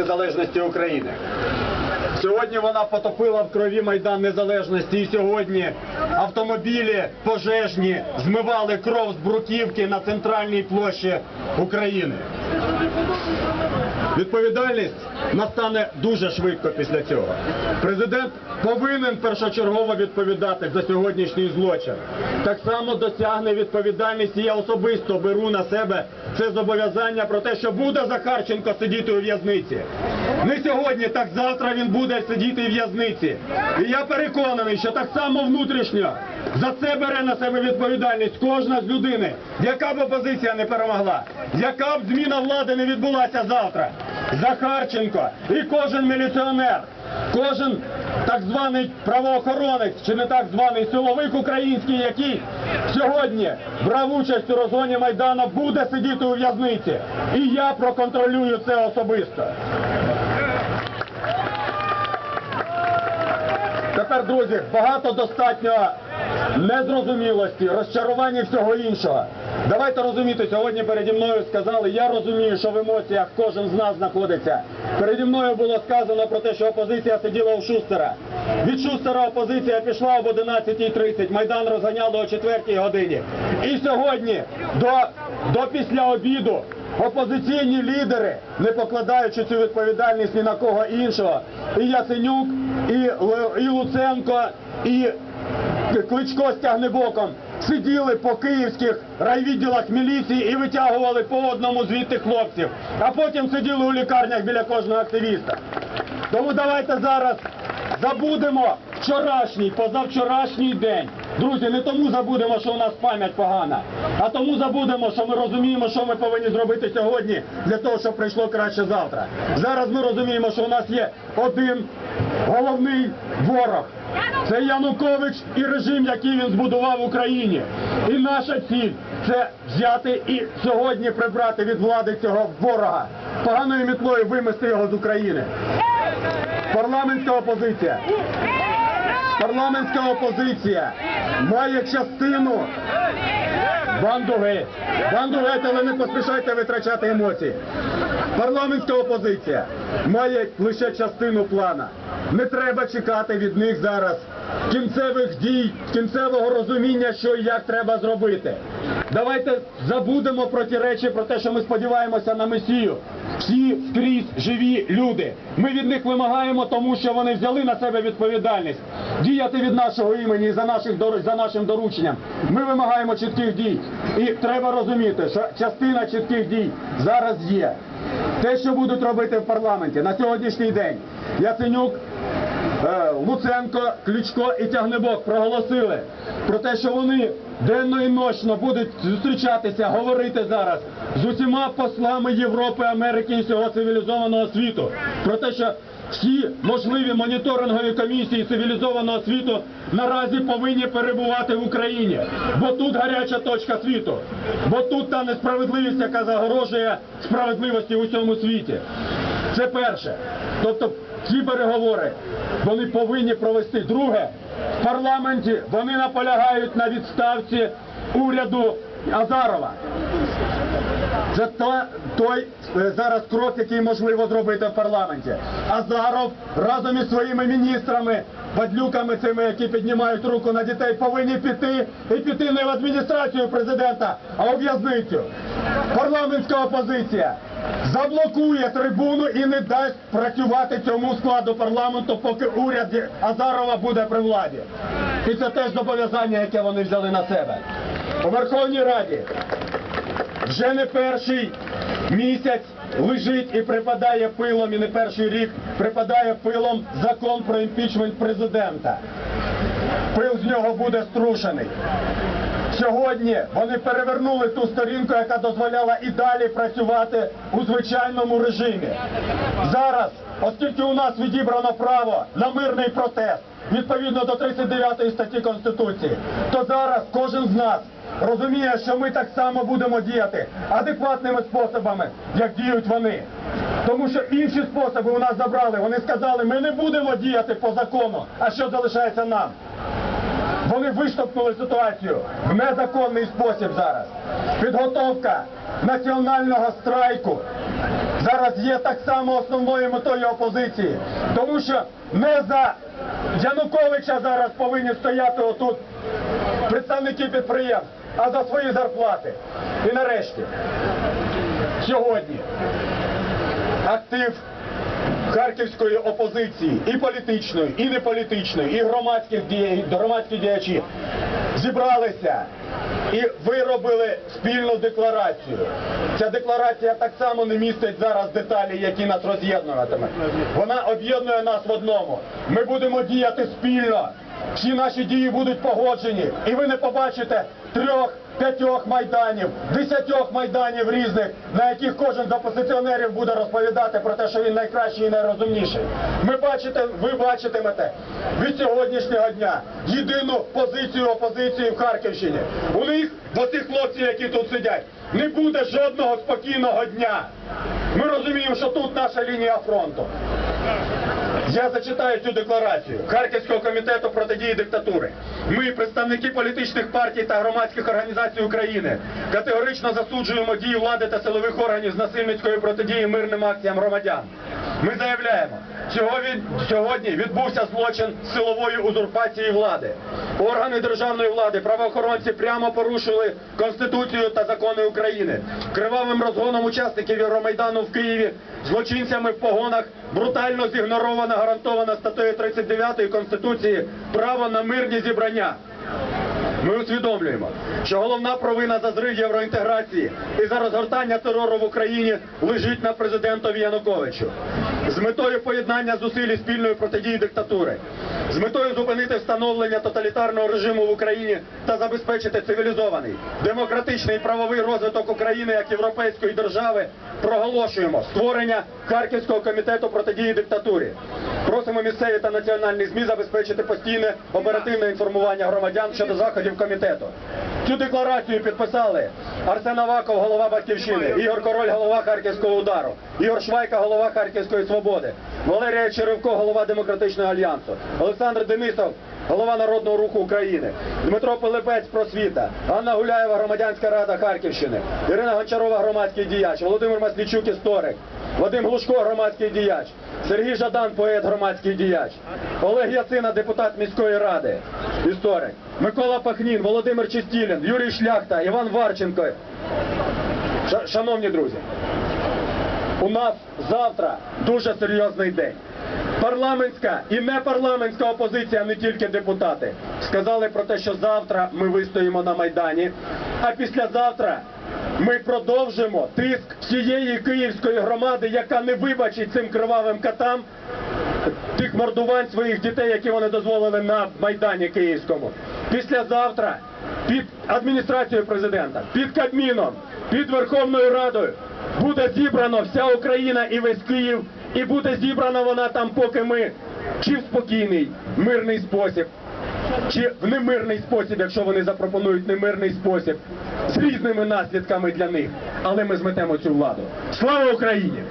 незалежності України. Сьогодні вона потопила в крові Майдан Незалежності і сьогодні автомобілі пожежні змивали кров з бруківки на центральній площі України. Відповідальність настане дуже швидко після цього. Президент повинен першочергово відповідати за сьогоднішній злочин. Так само досягне відповідальність, і я особисто беру на себе це зобов'язання про те, що буде Захарченко сидіти у в'язниці. Не сьогодні, так завтра він буде сидіти в в'язниці. І я переконаний, що так само внутрішньо за це бере на себе відповідальність кожна з людини, яка б опозиція не перемогла, яка б зміна влади не відбулася завтра. Захарченко і кожен міліціонер, кожен так званий правоохоронець чи не так званий силовик український, який сьогодні брав участь у розгоні Майдану, буде сидіти у в'язниці. І я проконтролюю це особисто. Тепер, друзі, багато достатньо незрозумілості, розчарування всього іншого. Давайте розуміти, сьогодні переді мною сказали, я розумію, що в емоціях кожен з нас знаходиться. Переді мною було сказано про те, що опозиція сиділа у Шустера. Від Шустера опозиція пішла об 11.30, Майдан розганяли о 4 годині. І сьогодні до, до після обіду опозиційні лідери, не покладаючи цю відповідальність ні на кого іншого, і Яценюк, і, і Луценко, і Кличко з тягнебоком сиділи по київських райвідділах міліції і витягували по одному звідти хлопців, а потім сиділи у лікарнях біля кожного активіста. Тому давайте зараз забудемо вчорашній, позавчорашній день. Друзі, не тому забудемо, що у нас пам'ять погана, а тому забудемо, що ми розуміємо, що ми повинні зробити сьогодні для того, щоб прийшло краще завтра. Зараз ми розуміємо, що у нас є один головний ворог. Це Янукович і режим, який він збудував в Україні. І наша ціль це взяти і сьогодні прибрати від влади цього ворога, поганою мітлою вимести його з України. Парламентська опозиція. Парламентська опозиція має частину банду геть. Але не поспішайте витрачати емоції. Парламентська опозиція має лише частину плана. Не треба чекати від них зараз кінцевих дій, кінцевого розуміння, що і як треба зробити. Давайте забудемо про ті речі, про те, що ми сподіваємося на Месію. Всі скрізь живі люди. Ми від них вимагаємо, тому що вони взяли на себе відповідальність діяти від нашого імені і за, наших, за нашим дорученням. Ми вимагаємо чітких дій. І треба розуміти, що частина чітких дій зараз є. Те, що будуть робити в парламенті на сьогоднішній день. Яценюк, Луценко, Кличко і Тягнебок проголосили про те, що вони денно і ночно будуть зустрічатися, говорити зараз з усіма послами Європи, Америки і всього цивілізованого світу. Про те, що всі можливі моніторингові комісії цивілізованого світу наразі повинні перебувати в Україні, бо тут гаряча точка світу, бо тут та несправедливість, яка загрожує справедливості у всьому світі. Це перше. Тобто ці переговори вони повинні провести. Друге, в парламенті вони наполягають на відставці уряду Азарова. Це той е, зараз крок, який можливо зробити в парламенті. Азаров разом із своїми міністрами, бадлюками цими, які піднімають руку на дітей, повинні піти і піти не в адміністрацію президента, а у в'язницю. Парламентська опозиція заблокує трибуну і не дасть працювати цьому складу парламенту, поки уряд Азарова буде при владі. І це теж зобов'язання, яке вони взяли на себе. У Верховній Раді вже не перший місяць лежить і припадає пилом, і не перший рік припадає пилом закон про імпічмент президента. Пил з нього буде струшений. Сьогодні вони перевернули ту сторінку, яка дозволяла і далі працювати у звичайному режимі. Зараз, оскільки у нас відібрано право на мирний протест відповідно до 39 статті Конституції, то зараз кожен з нас розуміє, що ми так само будемо діяти адекватними способами, як діють вони. Тому що інші способи у нас забрали. Вони сказали, ми не будемо діяти по закону, а що залишається нам? Вони виштовхнули ситуацію в незаконний спосіб зараз. Підготовка національного страйку зараз є так само основною метою опозиції. Тому що не за Януковича зараз повинні стояти отут представники підприємств, а за свої зарплати. І нарешті, сьогодні актив харківської опозиції, і політичної, і неполітичної, і громадських громадські діячі зібралися і виробили спільну декларацію. Ця декларація так само не містить зараз деталі, які нас роз'єднуватимуть. Вона об'єднує нас в одному. Ми будемо діяти спільно. Всі наші дії будуть погоджені, і ви не побачите трьох, п'ятьох майданів, десятьох майданів різних, на яких кожен з опозиціонерів буде розповідати про те, що він найкращий і найрозумніший. Ми бачите, ви бачитимете від сьогоднішнього дня єдину позицію опозиції в Харківщині. У них, бо цих хлопців, які тут сидять, не буде жодного спокійного дня. Ми розуміємо, що тут наша лінія фронту. Я зачитаю цю декларацію Харківського комітету протидії диктатури. Ми, представники політичних партій та громадських організацій України, категорично засуджуємо дії влади та силових органів з насильницької протидії мирним акціям громадян. Ми заявляємо, сьогодні, відбувся злочин силової узурпації влади. Органи державної влади, правоохоронці прямо порушили Конституцію та закони України. Кривавим розгоном учасників Євромайдану в Києві, злочинцями в погонах брутально зігноровано гарантовано статтею 39 Конституції право на мирні зібрання. Ми усвідомлюємо, що головна провина за зрив євроінтеграції і за розгортання терору в Україні лежить на президентові Януковичу. З метою поєднання зусиль спільної протидії диктатури, з метою зупинити встановлення тоталітарного режиму в Україні та забезпечити цивілізований, демократичний і правовий розвиток України як європейської держави, проголошуємо створення Харківського комітету протидії диктатурі. Просимо місцеві та національні ЗМІ забезпечити постійне оперативне інформування громадян щодо заходів комітету. Цю декларацію підписали Арсен Аваков, голова Батьківщини, Ігор Король, голова Харківського удару, Ігор Швайка, голова Харківської свободи, Валерія Черевко, голова Демократичного альянсу, Олександр Денисов, голова Народного руху України, Дмитро Пилипець, просвіта, Анна Гуляєва, громадянська рада Харківщини, Ірина Гончарова, громадський діяч, Володимир Маслічук, історик, Вадим Глушко, громадський діяч, Сергій Жадан, поет, громадський діяч, Олег Яцина, депутат міської ради, історик, Микола Пахнін, Володимир Чистілін, Юрій Шляхта, Іван Варченко. Ша- Шановні друзі, у нас завтра дуже серйозний день. Парламентська і непарламентська опозиція, не тільки депутати, сказали про те, що завтра ми вистоїмо на Майдані, а післязавтра ми продовжимо тиск всієї київської громади, яка не вибачить цим кривавим катам тих мордувань своїх дітей, які вони дозволили на Майдані Київському. Післязавтра під адміністрацією президента, під Кабміном, під Верховною Радою буде зібрано вся Україна і весь Київ, і буде зібрана вона там, поки ми чи в спокійний, мирний спосіб, чи в немирний спосіб, якщо вони запропонують немирний спосіб, з різними наслідками для них. Але ми зметемо цю владу. Слава Україні!